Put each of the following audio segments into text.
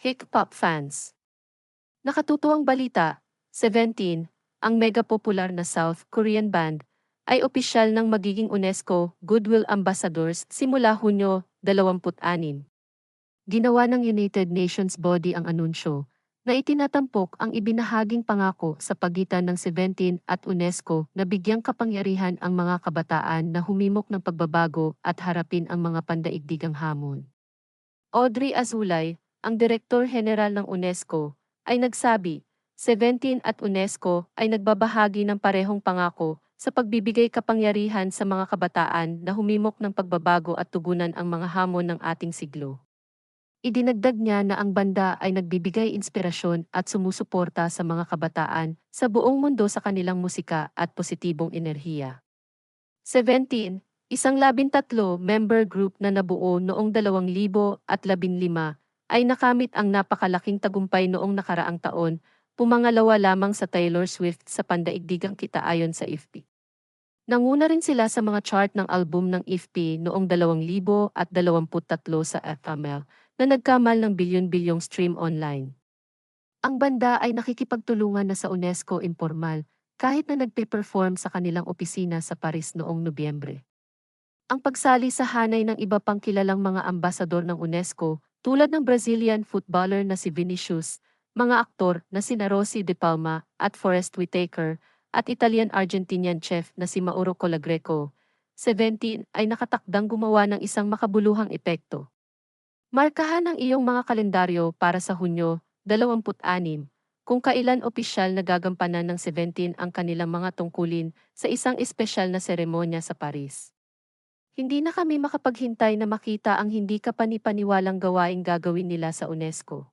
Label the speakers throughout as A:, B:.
A: Hip-hop fans. Nakatutuwang balita, 17, ang mega popular na South Korean band, ay opisyal ng magiging UNESCO Goodwill Ambassadors simula Hunyo 26. Ginawa ng United Nations body ang anunsyo na itinatampok ang ibinahaging pangako sa pagitan ng 17 at UNESCO na bigyang kapangyarihan ang mga kabataan na humimok ng pagbabago at harapin ang mga pandaigdigang hamon. Audrey Azulay, ang Direktor General ng UNESCO, ay nagsabi, 17 at UNESCO ay nagbabahagi ng parehong pangako sa pagbibigay kapangyarihan sa mga kabataan na humimok ng pagbabago at tugunan ang mga hamon ng ating siglo. Idinagdag niya na ang banda ay nagbibigay inspirasyon at sumusuporta sa mga kabataan sa buong mundo sa kanilang musika at positibong enerhiya. 17. Isang labintatlo member group na nabuo noong 2015 ay nakamit ang napakalaking tagumpay noong nakaraang taon, pumangalawa lamang sa Taylor Swift sa pandaigdigang kita ayon sa IFPI. Nanguna rin sila sa mga chart ng album ng IFPI noong 2023 sa FML na nagkamal ng bilyon-bilyong stream online. Ang banda ay nakikipagtulungan na sa UNESCO informal kahit na nagpe-perform sa kanilang opisina sa Paris noong Nobyembre. Ang pagsali sa hanay ng iba pang kilalang mga ambasador ng UNESCO tulad ng Brazilian footballer na si Vinicius, mga aktor na si Rossi De Palma at Forrest Whitaker, at Italian-Argentinian chef na si Mauro Colagreco, 17 ay nakatakdang gumawa ng isang makabuluhang epekto. Markahan ang iyong mga kalendaryo para sa Hunyo 26, kung kailan opisyal na gagampanan ng 17 ang kanilang mga tungkulin sa isang espesyal na seremonya sa Paris. Hindi na kami makapaghintay na makita ang hindi kapanipaniwalang gawaing gagawin nila sa UNESCO.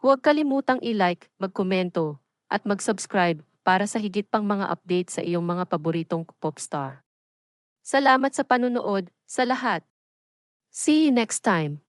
A: Huwag kalimutang i-like, magkomento, at mag-subscribe para sa higit pang mga update sa iyong mga paboritong popstar. Salamat sa panunood, sa lahat. See you next time.